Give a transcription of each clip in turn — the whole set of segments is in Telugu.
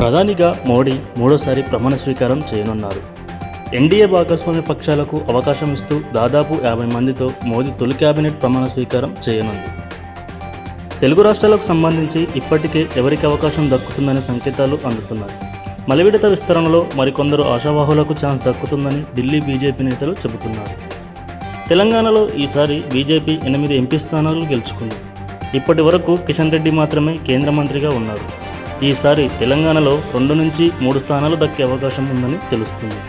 ప్రధానిగా మోడీ మూడోసారి ప్రమాణ స్వీకారం చేయనున్నారు. ఎన్డీఏ భాగస్వామ్య పక్షాలకు అవకాశం ఇస్తూ దాదాపు యాభై మందితో మోదీ తొలి కేబినెట్ ప్రమాణ స్వీకారం చేయనుంది. తెలుగు రాష్ట్రాలకు సంబంధించి ఇప్పటికే ఎవరికి అవకాశం దక్కుతుందనే సంకేతాలు అందుతున్నాయి. మలివిడత విస్తరణలో మరికొందరు ఆశావాహులకు ఛాన్స్ దక్కుతుందని ఢిల్లీ బీజేపీ నేతలు చెబుతున్నారు. తెలంగాణలో ఈసారి బీజేపీ ఎనిమిది ఎంపీ స్థానాలు గెలుచుకుంది. ఇప్పటి వరకు కిషన్ రెడ్డి మాత్రమే కేంద్ర మంత్రిగా ఉన్నారు. ఈసారి తెలంగాణలో రెండు నుంచి మూడు స్థానాలు దక్కే అవకాశం ఉందని తెలుస్తుంది.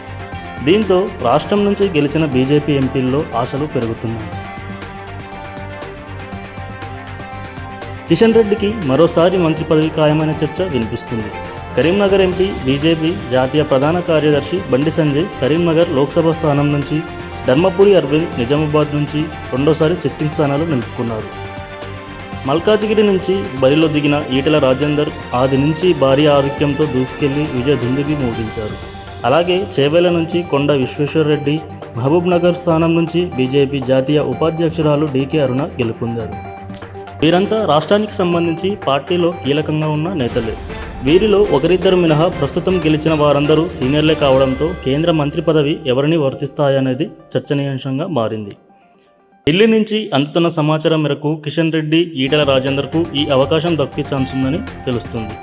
దీంతో రాష్ట్రం నుంచి గెలిచిన బీజేపీ ఎంపీల్లో ఆశలు పెరుగుతున్నాయి. కిషన్ రెడ్డికి మరోసారి మంత్రి పదవి ఖాయమైన చర్చ వినిపిస్తుంది. కరీంనగర్ ఎంపీ బీజేపీ జాతీయ ప్రధాన కార్యదర్శి బండి సంజయ్ కరీంనగర్ లోక్సభ స్థానం నుంచి ధర్మపురి అరవింద్ నిజామాబాద్ నుంచి రెండోసారి సిట్టింగ్ స్థానాలు నిలుపుకున్నారు. మల్కాజిగిరి నుంచి బరిలో దిగిన ఈటల రాజేందర్ ఆది నుంచి భారీ ఆధిక్యంతో దూసుకెళ్ళి విజయ దుందుకి మోగించారు. అలాగే చేవేల నుంచి కొండ విశ్వేశ్వరరెడ్డి మహబూబ్ నగర్ స్థానం నుంచి బీజేపీ జాతీయ ఉపాధ్యక్షురాలు డీకే అరుణ గెలుపొందారు. వీరంతా రాష్ట్రానికి సంబంధించి పార్టీలో కీలకంగా ఉన్న నేతలే. వీరిలో ఒకరిద్దరు మినహా ప్రస్తుతం గెలిచిన వారందరూ సీనియర్లే కావడంతో కేంద్ర మంత్రి పదవి ఎవరిని వర్తిస్తాయనేది చర్చనీయాంశంగా మారింది. ఢిల్లీ నుంచి అందుతున్న సమాచారం మేరకు కిషన్ రెడ్డి ఈటల రాజేందర్కు ఈ అవకాశం దక్కే ఛాన్స్ ఉందని తెలుస్తుంది.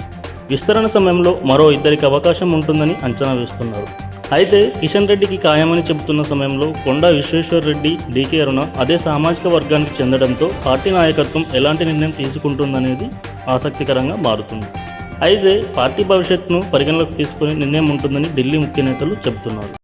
విస్తరణ సమయంలో మరో ఇద్దరికి అవకాశం ఉంటుందని అంచనా వేస్తున్నారు. అయితే కిషన్ రెడ్డికి ఖాయమని చెబుతున్న సమయంలో కొండా విశ్వేశ్వర్ రెడ్డి డీకే అరుణ అదే సామాజిక వర్గానికి చెందడంతో పార్టీ నాయకత్వం ఎలాంటి నిర్ణయం తీసుకుంటుందనేది ఆసక్తికరంగా మారుతుంది. అయితే పార్టీ భవిష్యత్తును పరిగణలోకి తీసుకుని నిర్ణయం ఉంటుందని ఢిల్లీ ముఖ్య నేతలు చెబుతున్నారు.